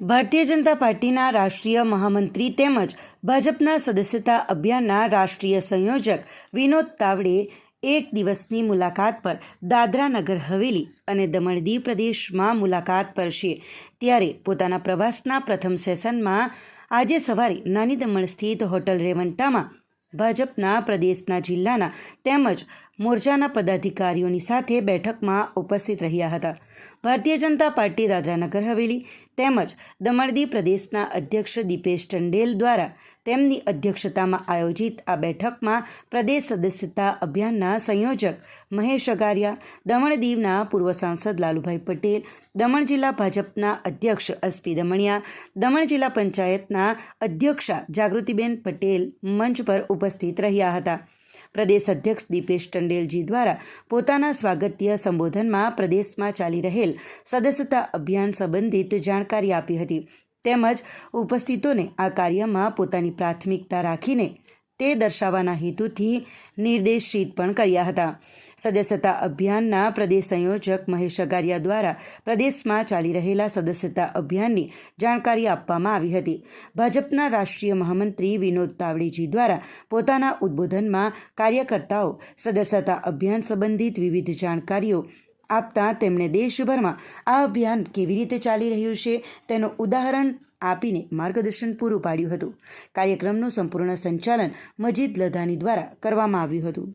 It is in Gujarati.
ભારતીય જનતા પાર્ટીના રાષ્ટ્રીય મહામંત્રી તેમજ ભાજપના સદસ્યતા અભિયાનના રાષ્ટ્રીય સંયોજક વિનોદ તાવડે એક દિવસની મુલાકાત પર દાદરા નગર હવેલી અને દમણ દીવ પ્રદેશમાં મુલાકાત પર છે ત્યારે પોતાના પ્રવાસના પ્રથમ સેશનમાં આજે સવારે નાની દમણ સ્થિત હોટલ રેવંટામાં ભાજપના પ્રદેશના જિલ્લાના તેમજ મોરચાના પદાધિકારીઓની સાથે બેઠકમાં ઉપસ્થિત રહ્યા હતા. ભારતીય જનતા પાર્ટી દાદરાનગર હવેલી તેમજ દમણદી પ્રદેશના અધ્યક્ષ દીપેશ ચંડેલ દ્વારા તેમની અધ્યક્ષતામાં આયોજિત આ બેઠકમાં પ્રદેશ સદસ્યતા અભિયાનના સંયોજક મહેશ અગારિયા, દમણ દીવના પૂર્વ સાંસદ લાલુભાઈ પટેલ, દમણ જિલ્લા ભાજપના અધ્યક્ષ એસપી દમણિયા, દમણ જિલ્લા પંચાયતના અધ્યક્ષા જાગૃતિબેન પટેલ મંચ પર ઉપસ્થિત રહ્યા હતા. પ્રદેશ અધ્યક્ષ દીપેશ ટંડેલજી દ્વારા પોતાના સ્વાગતીય સંબોધનમાં પ્રદેશમાં ચાલી રહેલ સદસ્યતા અભિયાન સંબંધિત જાણકારી આપી હતી. તેમજ ઉપસ્થિતોને આ કાર્યમાં પોતાની પ્રાથમિકતા રાખીને તે દર્શાવવાના હેતુથી નિર્દેશિત પણ કર્યા હતા. સદસ્યતા અભિયાનના પ્રદેશ સંયોજક મહેશ અગારિયા દ્વારા પ્રદેશમાં ચાલી રહેલા સદસ્યતા અભિયાનની જાણકારી આપવામાં આવી હતી. ભાજપના રાષ્ટ્રીય મહામંત્રી વિનોદ તાવડેજી દ્વારા પોતાના ઉદ્બોધનમાં કાર્યકર્તાઓ સદસ્યતા અભિયાન સંબંધિત વિવિધ જાણકારીઓ આપતા તેમણે દેશભરમાં આ અભિયાન કેવી રીતે ચાલી રહ્યું છે તેનું ઉદાહરણ આપીને માર્ગદર્શન પૂરું પાડ્યું હતું. કાર્યક્રમનું સંપૂર્ણ સંચાલન મજીદ લધાની દ્વારા કરવામાં આવ્યું હતું.